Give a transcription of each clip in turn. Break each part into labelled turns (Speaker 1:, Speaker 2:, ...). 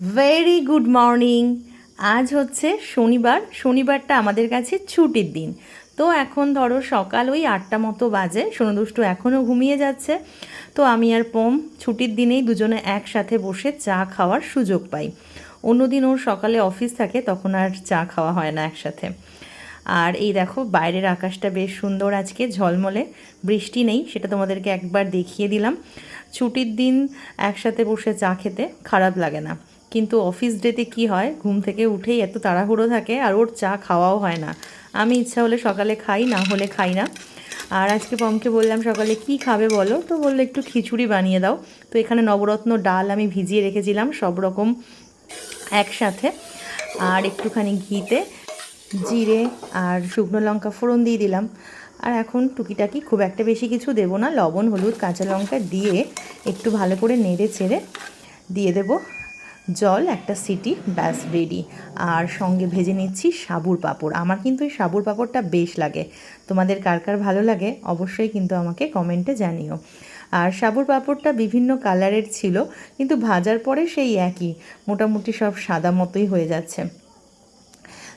Speaker 1: Very good morning আজ হচ্ছে শনিবার। শনিবারটা আমাদের কাছে ছুটির দিন। তো এখন ধরো সকাল ওই আটটা মতো বাজে। সোনদুষ্টু এখনও ঘুমিয়ে যাচ্ছে। তো আমি আর পম ছুটির দিনেই দুজনে একসাথে বসে চা খাওয়ার সুযোগ পাই। অন্যদিন ওর সকালে অফিস থাকে, তখন আর চা খাওয়া হয় না একসাথে। আর এই দেখো, বাইরের আকাশটা বেশ সুন্দর আজকে, ঝলমলে। বৃষ্টি নেই, সেটা তোমাদেরকে একবার দেখিয়ে দিলাম। ছুটির দিন একসাথে বসে চা খেতে খারাপ লাগে না। কিন্তু অফিস ডেতে কি হয়? ঘুম থেকে উঠেই এত তাড়াহুড়ো থাকে আর ওর চা খাওয়াও হয় না। আমি ইচ্ছা হলে সকালে খাই, না হলে খাই না। আর আজকে পমকে বললাম, সকালে কি খাবে বলো? তো বলল, একটু খিচুড়ি বানিয়ে দাও। তো এখানে নবরত্ন ডাল আমি ভিজিয়ে রেখেছিলাম সব রকম একসাথে। আর একটুখানি ঘিতে জিরে আর শুকনো লঙ্কা ফোড়ন দিয়ে দিলাম। আর এখন টুকিটাকি খুব একটা বেশি কিছু দেবো না। লবণ, হলুদ, কাঁচা লঙ্কা দিয়ে একটু ভালো করে নেড়ে চেড়ে দিয়ে দেবো। জল, একটা সিটি, ব্যাস রেডি আর সঙ্গে ভেজে নিচ্ছি সাবুর পাঁপড়। আমার কিন্তু এই সাবুর পাঁপড়টা বেশ লাগে। তোমাদের কার কার ভালো লাগে অবশ্যই কিন্তু আমাকে কমেন্টে জানিও। আর সাবুর পাঁপড়টা বিভিন্ন কালারের ছিল, কিন্তু ভাজার পরে সেই একই। মোটামুটি সব সাদা মতোই হয়ে যাচ্ছে।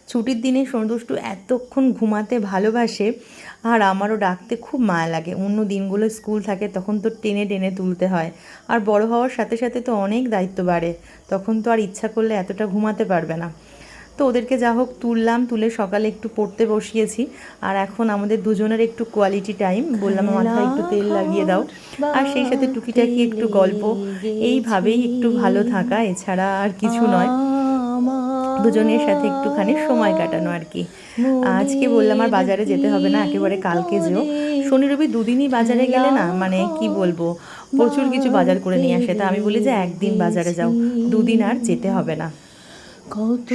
Speaker 1: ছুটির দিনে সন্তুষ্টু এতক্ষণ ঘুমাতে ভালোবাসে আর আমারও ডাকতে খুব মায়া লাগে। অন্য দিনগুলো স্কুল থাকে তখন তো টেনে টেনে তুলতে হয়। আর বড় হওয়ার সাথে সাথে তো অনেক দায়িত্ব বাড়ে। তখন তো আর ইচ্ছা করলে এতটা ঘুমাতে পারবে না। তো ওদেরকে যা হোক তুললাম, তুলে সকালে একটু পড়তে বসিয়েছি। আর এখন আমাদের দুজনের একটু কোয়ালিটি টাইম বললাম মাথায় একটু তেল লাগিয়ে দাও। আর সেই সাথে টুকিটাকি একটু গল্প। এইভাবেই একটু ভালো থাকা, এছাড়া আর কিছু নয়। দুজনের সাথে একটুখানি সময় কাটানো আর কি। আজকে বললাম আর বাজারে যেতে হবে না, একেবারে কালকে যেও। শনি, রবি দুদিনই বাজারে গেলে না মানে কি বলব, প্রচুর কিছু বাজার করে নিয়ে আসে। তা আমি বলি যে একদিন বাজারে যাও, দুদিন আর যেতে হবে না।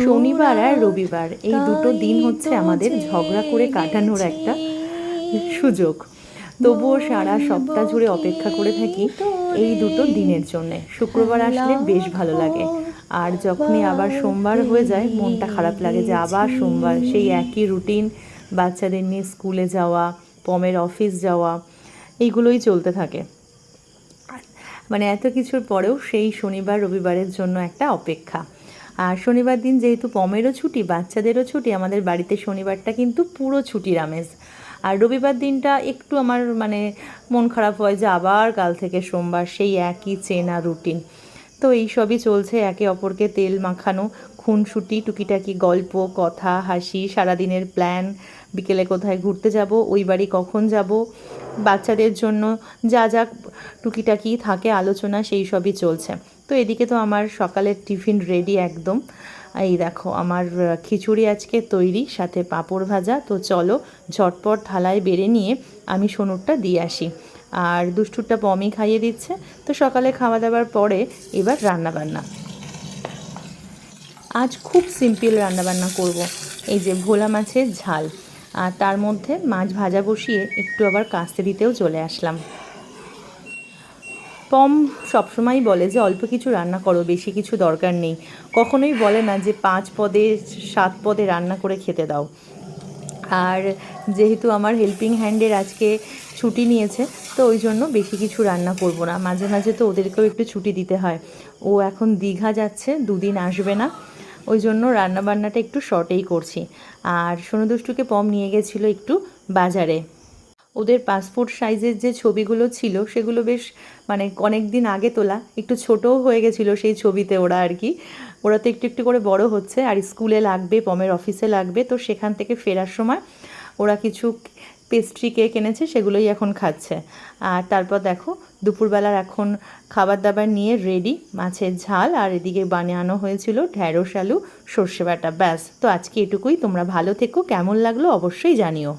Speaker 1: শনিবার আর রবিবার, এই দুটো দিন হচ্ছে আমাদের ঝগড়া করে কাটানোর একটা সুযোগ। তবুও সারা সপ্তাহ জুড়ে অপেক্ষা করে থাকি এই দুটো দিনের জন্য। শুক্রবার আসলে বেশ ভালো লাগে। আর যখনই আবার সোমবার হয়ে যায়, মনটা খারাপ লাগে যে আবার সোমবার। সেই একই রুটিন, বাচ্চাদের নিয়ে স্কুলে যাওয়া, পমের অফিস যাওয়া, এইগুলোই চলতে থাকে। মানে এত কিছুর পরেও সেই শনিবার, রবিবারের জন্য একটা অপেক্ষা। আর শনিবার দিন যেহেতু পমেরও ছুটি, বাচ্চাদেরও ছুটি, আমাদের বাড়িতে শনিবারটা কিন্তু পুরো ছুটির আমেজ। আর রবিবার দিনটা একটু আমার মানে মন খারাপ হয় যে আবার কাল থেকে সোমবার সেই একই চেনা রুটিন। তো এই সবই চলছে, একে অপরকে তেল মাখানো, খুনসুটি, টুকিটাকি গল্প, কথা, হাসি, সারাদিনের প্ল্যান, বিকেলে কোথায় ঘুরতে যাব, ওই বাড়ি কখন যাব, বাচ্চাদের জন্য যা যা টুকিটাকি থাকে, আলোচনা, সেই সবই চলছে। তো এদিকে তো আমার সকালের টিফিন রেডি একদম। এই দেখো, আমার খিচুড়ি আজকে তৈরি, সাথে পাঁপড় ভাজা। তো চলো, ঝটপট থালায় বেড়ে নিয়ে আমি সোনুরটা দিয়ে আসি। আর দুষ্টুরটা বমি খাইয়ে দিচ্ছে। তো সকালে খাওয়া দাওয়ার পরে এবার রান্নাবান্না। আজ খুব সিম্পল রান্নাবান্না করব। এই যে ভোলা মাছের ঝাল। আর তার মধ্যে মাছ ভাজা বসিয়ে একটু আবার কাস্তে দিতেও চলে আসলাম। পম সবসময় বলে যে, অল্প কিছু রান্না করো, বেশি কিছু দরকার নেই। কখনোই বলে না যে, পাঁচ পদে, সাত পদে রান্না করে খেতে দাও। আর যেহেতু আমার হেল্পিং হ্যান্ডের আজকে ছুটি নিয়েছে, তো ওই জন্য বেশি কিছু রান্না করব না। মাঝে মাঝে তো ওদেরকেও একটু ছুটি দিতে হয়। ও এখন দীঘা যাচ্ছে, দুদিন আসবে না। ওই জন্য রান্নাবান্নাটা একটু শর্টেই করছি। আর সোনুদুষ্টুকে পম নিয়ে গেছিল একটু বাজারে। ওদের পাসপোর্ট সাইজের যে ছবিগুলো ছিল, সেগুলো বেশ মানে অনেক দিন আগে তোলা। একটু ছোটও হয়ে গেছিল সেই ছবিতে ওরা আর কি। ওরা তো একটু একটু করে বড় হচ্ছে, আর স্কুলে লাগবে, পমের অফিসে লাগবে, তো সেখান থেকে ফেরার সময় ওরা কিছু পেস্ট্রি কেক এনেছে, সেগুলোই এখন খাচ্ছে। আর তারপর দেখো, দুপুরবেলার এখন খাবার দাবার নিয়ে রেডি মাছের ঝাল, আর এদিকে বানানো হয়েছিল ঢ্যাঁড়স, আলু, সর্ষে বাটা, ব্যাস। তো আজকে এটুকুই, তোমরা ভালো থেকো, কেমন লাগল অবশ্যই জানিও।